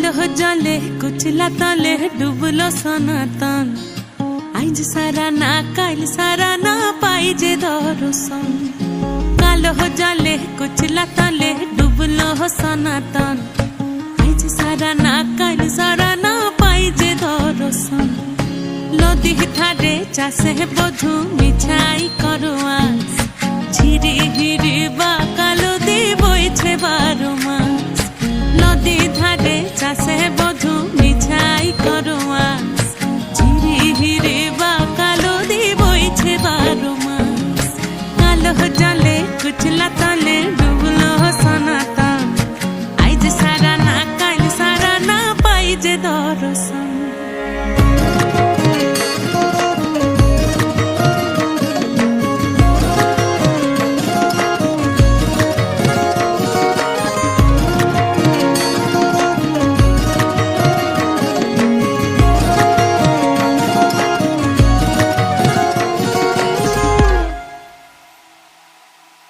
জলে কুচলা তলে ডুবলো সনাতন আইজ সারা না কাল সারা না পাই যে দর্শন কালো জলে কুচলা তলে ডুবলো সনাতন আইজ সারা না কাল সারা না পাই যে দর্শন নদী ধারে চাষে বধু মিছাই করো আস ঝিরি হিরি বা কালো দি বইছে বারো hacer.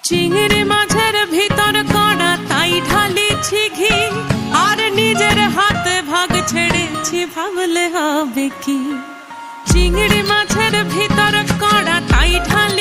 চিংড়ি মাছের ভিতর কড়া তাই ঢালিছি ঘি। আর নিজের হাতে ভাগ ছেড়েছি, ভাবলে হবে কি? চিংড়ি মাছের ভিতর কড়া তাই ঢালিছি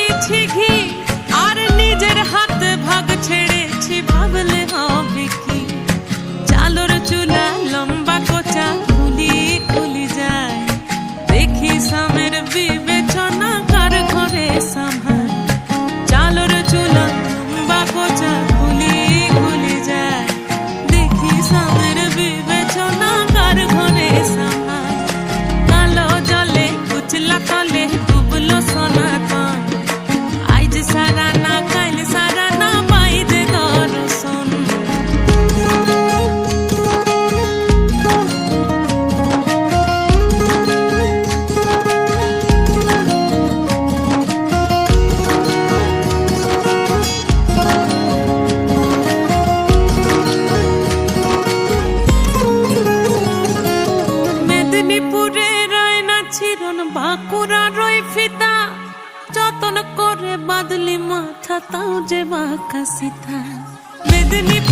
ছিরন বাঁকুড়া রই ফিতা যতন করে বাদলি মাথা তাও যে বাঁকা সীতা। মেদিনীপুরে